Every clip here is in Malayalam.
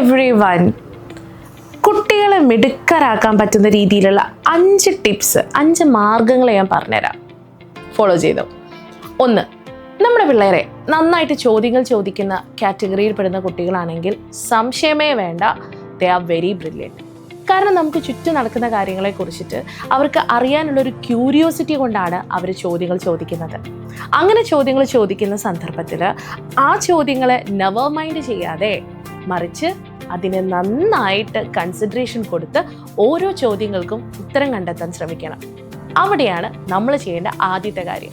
എവ്രി വൺ കുട്ടികളെ മിടുക്കരാക്കാൻ പറ്റുന്ന രീതിയിലുള്ള അഞ്ച് ടിപ്സ് അഞ്ച് മാർഗങ്ങൾ ഞാൻ പറഞ്ഞുതരാം. ഫോളോ ചെയ്തു? ഒന്ന് നമ്മുടെ പിള്ളേരെ നന്നായിട്ട് ചോദ്യങ്ങൾ ചോദിക്കുന്ന കാറ്റഗറിയിൽ പെടുന്ന കുട്ടികളാണെങ്കിൽ സംശയമേ വേണ്ട. ദേ ആർ വെരി ബ്രില്യന്റ് കാരണം നമുക്ക് ചുറ്റും നടക്കുന്ന കാര്യങ്ങളെ കുറിച്ചിട്ട് അവർക്ക് അറിയാനുള്ള ഒരു ക്യൂരിയോസിറ്റി കൊണ്ടാണ് അവർ ചോദ്യങ്ങൾ ചോദിക്കുന്നത്. അങ്ങനെ ചോദ്യങ്ങൾ ചോദിക്കുന്ന സന്ദർഭത്തിൽ ആ ചോദ്യങ്ങളെ നവർ മൈൻഡ് ചെയ്യാതെ മറിച്ച് അതിനെ നന്നായിട്ട് കൺസിഡറേഷൻ കൊടുത്ത് ഓരോ ചോദ്യങ്ങൾക്കും ഉത്തരം കണ്ടെത്താൻ ശ്രമിക്കണം. അവിടെയാണ് നമ്മൾ ചെയ്യേണ്ട ആദ്യത്തെ കാര്യം.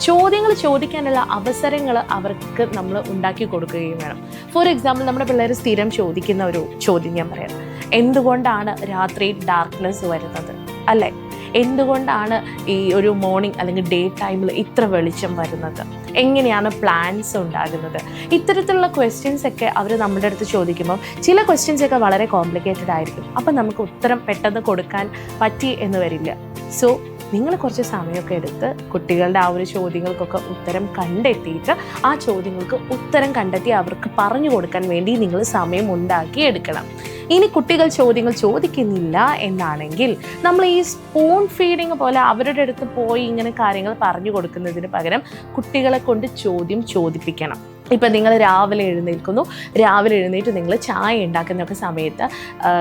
ചോദ്യങ്ങൾ ചോദിക്കാനുള്ള അവസരങ്ങൾ അവർക്ക് നമ്മൾ ഉണ്ടാക്കി കൊടുക്കുകയും വേണം. ഫോർ എക്സാമ്പിൾ നമ്മുടെ പിള്ളേർ സ്ഥിരം ചോദിക്കുന്ന ഒരു ചോദ്യം ഞാൻ പറയാം. എന്തുകൊണ്ടാണ് രാത്രി ഡാർക്ക്നെസ് വരുന്നത്? അല്ലേ? എന്തുകൊണ്ടാണ് ഈ ഒരു മോർണിംഗ് അല്ലെങ്കിൽ ഡേ ടൈമിൽ ഇത്ര വെളിച്ചം വരുന്നത്? എങ്ങനെയാണ് പ്ലാൻസ് ഉണ്ടാകുന്നത്? ഇത്തരത്തിലുള്ള ക്വസ്റ്റ്യൻസ് ഒക്കെ അവർ നമ്മുടെ അടുത്ത് ചോദിക്കുമ്പോൾ ചില ക്വസ്റ്റ്യൻസ് ഒക്കെ വളരെ കോംപ്ലിക്കേറ്റഡ് ആയിരിക്കും. അപ്പം നമുക്ക് ഉത്തരം പെട്ടെന്ന് കൊടുക്കാൻ പറ്റി എന്ന് വരില്ല. സോ നിങ്ങൾ കുറച്ച് സമയമൊക്കെ എടുത്ത് കുട്ടികളുടെ ആ ഒരു ചോദ്യങ്ങൾക്കൊക്കെ ഉത്തരം കണ്ടെത്തിയിട്ട് ആ ചോദ്യങ്ങൾക്ക് ഉത്തരം കണ്ടെത്തി അവർക്ക് പറഞ്ഞു കൊടുക്കാൻ വേണ്ടി നിങ്ങൾ സമയം ഉണ്ടാക്കി എടുക്കണം. ഇനി കുട്ടികൾ ചോദ്യങ്ങൾ ചോദിക്കുന്നില്ല എന്നാണെങ്കിൽ നമ്മൾ ഈ സ്പൂൺ ഫീഡിങ് പോലെ അവരുടെ അടുത്ത് പോയി ഇങ്ങനെ കാര്യങ്ങൾ പറഞ്ഞു കൊടുക്കുന്നതിന് പകരം കുട്ടികളെ കൊണ്ട് ചോദ്യം ചോദിപ്പിക്കണം. ഇപ്പം നിങ്ങൾ രാവിലെ എഴുന്നേൽക്കുന്നു. രാവിലെ എഴുന്നേറ്റ് നിങ്ങൾ ചായ ഉണ്ടാക്കുന്നൊക്കെ സമയത്ത്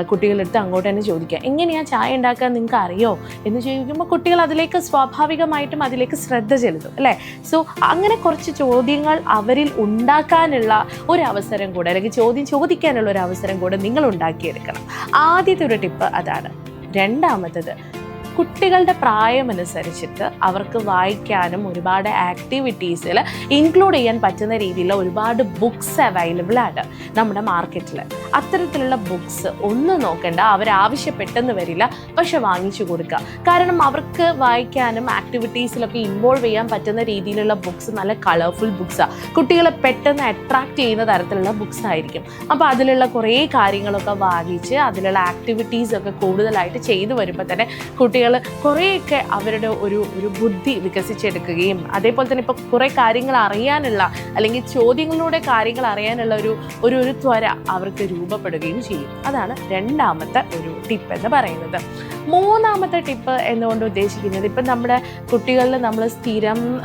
കുട്ടികളെടുത്ത് അങ്ങോട്ട് തന്നെ ചോദിക്കുക എങ്ങനെയാണ് ചായ ഉണ്ടാക്കാൻ നിങ്ങൾക്ക് അറിയോ? എന്ന് ചോദിക്കുമ്പോൾ കുട്ടികൾ അതിലേക്ക് സ്വാഭാവികമായിട്ടും അതിലേക്ക് ശ്രദ്ധ ചെലുത്തും അല്ലേ? സോ അങ്ങനെ കുറച്ച് ചോദ്യങ്ങൾ അവരിൽ ഉണ്ടാക്കാനുള്ള ഒരു അവസരം കൂടെ അല്ലെങ്കിൽ ചോദ്യം ചോദിക്കാനുള്ള ഒരു അവസരം കൂടെ നിങ്ങൾ ഉണ്ടാക്കിയെടുക്കണം. ആദ്യത്തെ ഒരു ടിപ്പ് അതാണ്. രണ്ടാമത്തത് കുട്ടികളുടെ പ്രായമനുസരിച്ചിട്ട് അവർക്ക് വായിക്കാനും ഒരുപാട് ആക്ടിവിറ്റീസിൽ ഇൻക്ലൂഡ് ചെയ്യാൻ പറ്റുന്ന രീതിയിലുള്ള ഒരുപാട് ബുക്സ് അവൈലബിൾ ആണ് നമ്മുടെ മാർക്കറ്റിൽ അത്തരത്തിലുള്ള ബുക്സ് ഒന്നും നോക്കണ്ട അവരാവശ്യപ്പെട്ടെന്ന് വരില്ല പക്ഷെ വാങ്ങിച്ചു കൊടുക്കുക. കാരണം അവർക്ക് വായിക്കാനും ആക്ടിവിറ്റീസിലൊക്കെ ഇൻവോൾവ് ചെയ്യാൻ പറ്റുന്ന രീതിയിലുള്ള ബുക്സ് നല്ല കളർഫുൾ ബുക്സാണ് കുട്ടികളെ പെട്ടെന്ന് അട്രാക്റ്റ് ചെയ്യുന്ന തരത്തിലുള്ള ബുക്സ് ആയിരിക്കും. അപ്പോൾ അതിലുള്ള കുറേ കാര്യങ്ങളൊക്കെ വാങ്ങിച്ച് അതിലുള്ള ആക്ടിവിറ്റീസൊക്കെ കൂടുതലായിട്ട് ചെയ്തു വരുമ്പോൾ തന്നെ കുട്ടികൾ കുറേയൊക്കെ അവരുടെ ഒരു ഒരു ബുദ്ധി വികസിച്ചെടുക്കുകയും അതേപോലെ തന്നെ ഇപ്പോൾ കുറേ കാര്യങ്ങൾ അറിയാനുള്ള അല്ലെങ്കിൽ ചോദ്യങ്ങളിലൂടെ കാര്യങ്ങൾ അറിയാനുള്ള ഒരു ഒരു ഒരു ത്വര അവർക്ക് രൂപപ്പെടുകയും ചെയ്യും. അതാണ് രണ്ടാമത്തെ ഒരു ടിപ്പ് എന്ന് പറയുന്നത്. മൂന്നാമത്തെ ടിപ്പ് എന്നുകൊണ്ട് ഉദ്ദേശിക്കുന്നത്? ഇപ്പം നമ്മുടെ കുട്ടികളിൽ നമ്മൾ സ്ഥിരം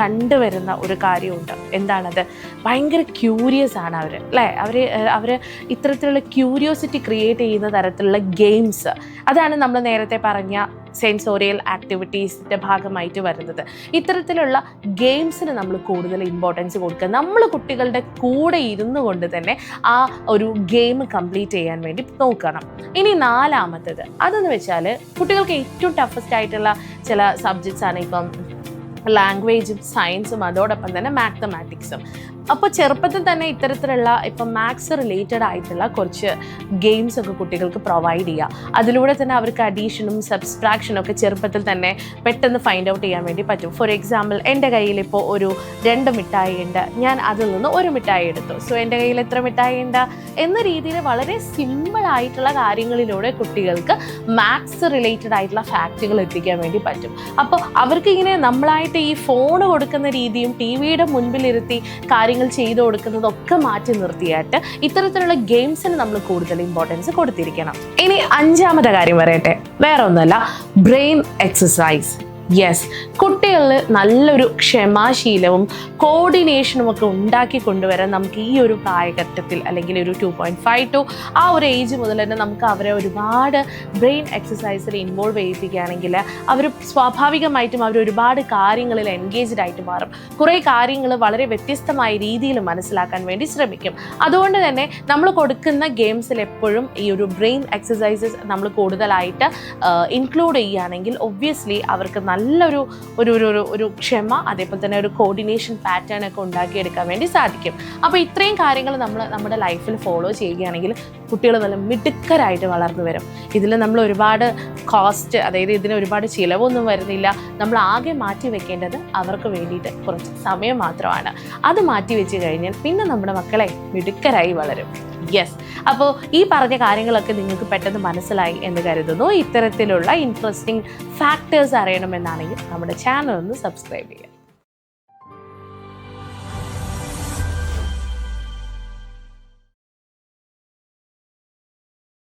കണ്ടുവരുന്ന ഒരു കാര്യമുണ്ട്. എന്താണത്? ഭയങ്കര ക്യൂരിയസ് ആണ് അവർ അല്ലേ? അവർ അവർ ഇത്തരത്തിലുള്ള ക്യൂരിയോസിറ്റി ക്രിയേറ്റ് ചെയ്യുന്ന തരത്തിലുള്ള ഗെയിംസ് അതാണ് നമ്മൾ നേരത്തെ പറഞ്ഞ സെൻസോറിയൽ ആക്ടിവിറ്റീസിന്റെ ഭാഗമായിട്ട് വരുന്നത്. ഇത്തരത്തിലുള്ള ഗെയിംസിന് നമ്മൾ കൂടുതൽ ഇമ്പോർട്ടൻസ് കൊടുക്കുക. നമ്മൾ കുട്ടികളുടെ കൂടെ ഇരുന്നു കൊണ്ട് തന്നെ ആ ഒരു ഗെയിം കംപ്ലീറ്റ് ചെയ്യാൻ വേണ്ടി നോക്കണം. ഇനി നാലാമത്തത്. അതെന്ന് വെച്ചാൽ കുട്ടികൾക്ക് ഏറ്റവും ടഫസ്റ്റ് ആയിട്ടുള്ള ചില സബ്ജക്ട്സ് ആണ് ഇപ്പം ലാംഗ്വേജും സയൻസും അതോടൊപ്പം തന്നെ മാത്തമാറ്റിക്സും അപ്പോൾ ചെറുപ്പത്തിൽ തന്നെ ഇത്തരത്തിലുള്ള ഇപ്പം മാത്സ് റിലേറ്റഡ് ആയിട്ടുള്ള കുറച്ച് ഗെയിംസ് ഒക്കെ കുട്ടികൾക്ക് പ്രൊവൈഡ് ചെയ്യുക അതിലൂടെ തന്നെ അവർക്ക് അഡീഷനും സബ്സ്ട്രാക്ഷനും ഒക്കെ ചെറുപ്പത്തിൽ തന്നെ പെട്ടെന്ന് ഫൈൻഡ് ഔട്ട് ചെയ്യാൻ വേണ്ടി പറ്റും. ഫോർ എക്സാമ്പിൾ എന്റെ കയ്യിൽ ഇപ്പോൾ ഒരു രണ്ട് മിഠായി ഉണ്ട്. ഞാൻ അതിൽ നിന്ന് ഒരു മിഠായി എടുത്തു. സോ എന്റെ കയ്യിൽ എത്ര മിഠായി ഉണ്ട്? എന്ന രീതിയിൽ വളരെ സിമ്പിൾ ആയിട്ടുള്ള കാര്യങ്ങളിലൂടെ കുട്ടികൾക്ക് മാത്സ് റിലേറ്റഡ് ആയിട്ടുള്ള ഫാക്റ്റുകൾ എത്തിക്കാൻ വേണ്ടി പറ്റും. അപ്പോൾ അവർക്ക് ഇങ്ങനെ നമ്മളായിട്ട് ഈ ഫോൺ കൊടുക്കുന്ന രീതിയും ടി വിയുടെ മുൻപിലിരുത്തി കാര്യങ്ങൾ ചെയ്തു കൊടുക്കുന്നതൊക്കെ മാറ്റി നിർത്തിയായിട്ട് ഇത്തരത്തിലുള്ള ഗെയിംസിന് നമ്മൾ കൂടുതൽ ഇമ്പോർട്ടൻസ് കൊടുത്തിരിക്കണം. ഇനി അഞ്ചാമത്തെ കാര്യം പറയട്ടെ. വേറെ ഒന്നുമല്ല ബ്രെയിൻ എക്സസൈസ് യെസ് കുട്ടികളിൽ നല്ലൊരു ക്ഷമാശീലവും കോർഡിനേഷനും ഒക്കെ ഉണ്ടാക്കി കൊണ്ടുവരാൻ നമുക്ക് ഈ ഒരു പ്രായഘട്ടത്തിൽ അല്ലെങ്കിൽ ഒരു ടു പോയിന്റ് ഫൈവ് ടു ആ ഒരു ഏജ് മുതൽ തന്നെ നമുക്ക് അവരെ ഒരുപാട് ബ്രെയിൻ എക്സസൈസിൽ ഇൻവോൾവ് ചെയ്യിപ്പിക്കുകയാണെങ്കിൽ അവർ സ്വാഭാവികമായിട്ടും അവർ ഒരുപാട് കാര്യങ്ങളിൽ എൻഗേജ്ഡ് ആയിട്ട് മാറും. കുറേ കാര്യങ്ങൾ വളരെ വ്യത്യസ്തമായ രീതിയിൽ മനസ്സിലാക്കാൻ വേണ്ടി ശ്രമിക്കും. അതുകൊണ്ട് തന്നെ നമ്മൾ കൊടുക്കുന്ന ഗെയിംസിൽ എപ്പോഴും ഈ ഒരു ബ്രെയിൻ എക്സസൈസസ് നമ്മൾ കൂടുതലായിട്ട് ഇൻക്ലൂഡ് ചെയ്യുകയാണെങ്കിൽ ഒബ്വിയസ്ലി അവർക്ക് നല്ലൊരു ഒരു ഒരു ഒരു ക്ഷമ അതേപോലെ തന്നെ ഒരു കോർഡിനേഷൻ പാറ്റേൺ ഒക്കെ ഉണ്ടാക്കിയെടുക്കാൻ വേണ്ടി സാധിക്കും. അപ്പോൾ ഇത്രയും കാര്യങ്ങൾ നമ്മൾ നമ്മുടെ ലൈഫിൽ ഫോളോ ചെയ്യുകയാണെങ്കിൽ കുട്ടികൾ നല്ല മിടുക്കരായിട്ട് വളർന്നു വരും. ഇതിൽ നമ്മൾ ഒരുപാട് കോസ്റ്റ് അതായത് ഇതിന് ഒരുപാട് ചിലവൊന്നും വരുന്നില്ല. നമ്മൾ ആകെ മാറ്റി വെക്കേണ്ടത് അവർക്ക് വേണ്ടിയിട്ട് കുറച്ച് സമയം മാത്രമാണ്. അത് മാറ്റി വെച്ച് കഴിഞ്ഞാൽ പിന്നെ നമ്മുടെ മക്കളെ മിടുക്കരായി വളരും. യെസ് അപ്പോൾ ഈ പറഞ്ഞ കാര്യങ്ങളൊക്കെ നിങ്ങൾക്ക് പെട്ടെന്ന് മനസ്സിലായി എന്ന് കരുതുന്നു. ഇത്തരത്തിലുള്ള ഇൻട്രസ്റ്റിംഗ് ഫാക്ടേഴ്സ് അറിയണമെന്നാണെങ്കിൽ നമ്മുടെ ചാനൽ ഒന്ന് സബ്സ്ക്രൈബ് ചെയ്യുക.